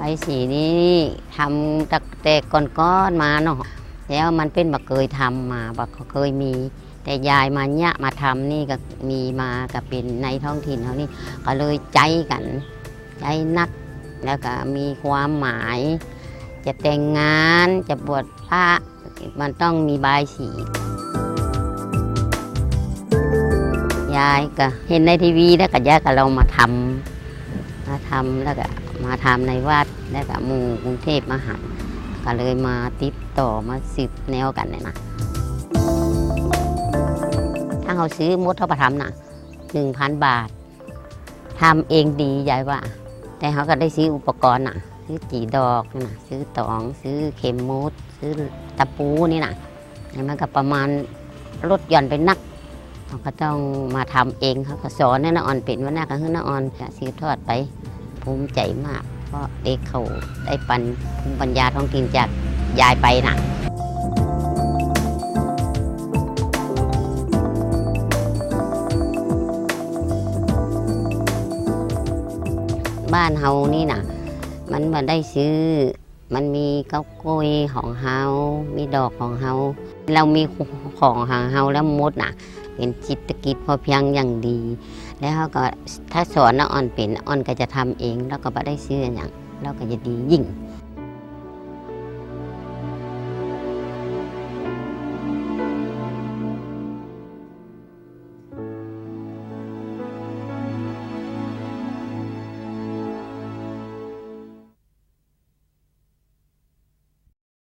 ใบสีนี้ทำตั้งแต่ก่อนๆมาเนาะแล้วมันเป็นบักเคยทำมาบักเคยมี แต่ยายมาเนี่ยมาทำนี่ก็มีมาก็เป็นในท้องถิ่นเขานี่ก็เลยใจกัน ใจนัก แล้วก็มีความหมาย จะแต่งงานจะบวชพระมันต้องมีใบสียายก็เห็นในทีวีแล้วก็ยายก็เรามาทำมาทำแล้วก็ มาทำในวัดแล้วก็หมู่กรุงเทพมาหัดก็เลยมาติดต่อมาสืบแนวกันเนี่ยนะถ้าเขาซื้อมดเท่าประทำนะหนึ่งพันบาททำเองดียายว่า แต่เขาก็ได้ซื้ออุปกรณ์น่ะซื้อจีดอกนะซื้อตอง ซื้อเข็มมดซื้อตะปูนี่นะแล้วมันก็ประมาณลดหย่อนไปนักเขาก็ต้องมาทำเองเขาก็สอนน้าอ่อนเป็นว่าหน้าก็คือน้าอ่อนสืบทอดไป ภูมิใจมาก เพราะเด็กเขาได้ปันภูมิปัญญาท้องถิ่นจากยายไปน่ะบ้านเฮานี่น่ะมันมาได้ซื้อ มันมีเก้าก้ยของเฮา มีดอกของเฮา เรามีของของเฮาแล้วมดน่ะ เป็นจิตกิจพอเพียงอย่างดี แล้วเขาก็ถ้าสอนน้าอ่อนเป็นน้าอ่อนก็จะทำเอง แล้วก็ไม่ได้ซื้ออย่างแล้วก็จะดียิ่ง